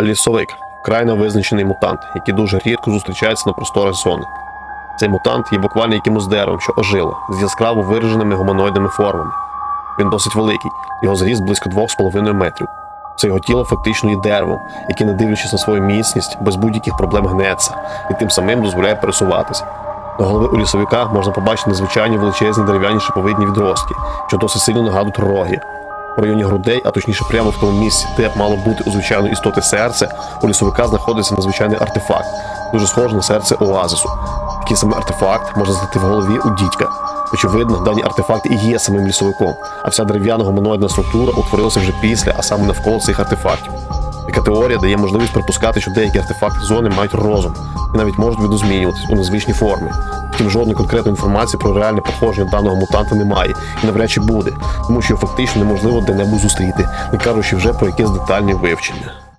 Лісовик крайно визначений мутант, який дуже рідко зустрічається на просторах зони. Цей мутант є буквально якимось деревом, що ожило, з яскраво вираженими гуманоїдними формами. Він досить великий, його зріст близько 2,5 метрів. Це його тіло фактично є деревом, яке, не дивлячись на свою міцність, без будь-яких проблем гнеться і тим самим дозволяє пересуватися. До голови у лісовика можна побачити незвичайні величезні дерев'яні шиповидні відростки, що досить сильно нагадують роги. В районі грудей, а точніше прямо в тому місці, де мало бути у звичайної істоти серце, у лісовика знаходиться надзвичайний артефакт, дуже схожий на серце оазису. Такий самий артефакт можна знайти в голові у дідька. Очевидно, дані артефакти і є самим лісовиком, а вся дерев'яна гуманоїдна структура утворилася вже після, а саме навколо цих артефактів. Така теорія дає можливість припускати, що деякі артефакти зони мають розум і навіть можуть відозмінюватись у незвичній формі. Втім, жодної конкретної інформації про реальне походження даного мутанта немає і навряд чи буде, тому що його фактично неможливо де-небудь зустріти, не кажучи вже про якесь детальне вивчення.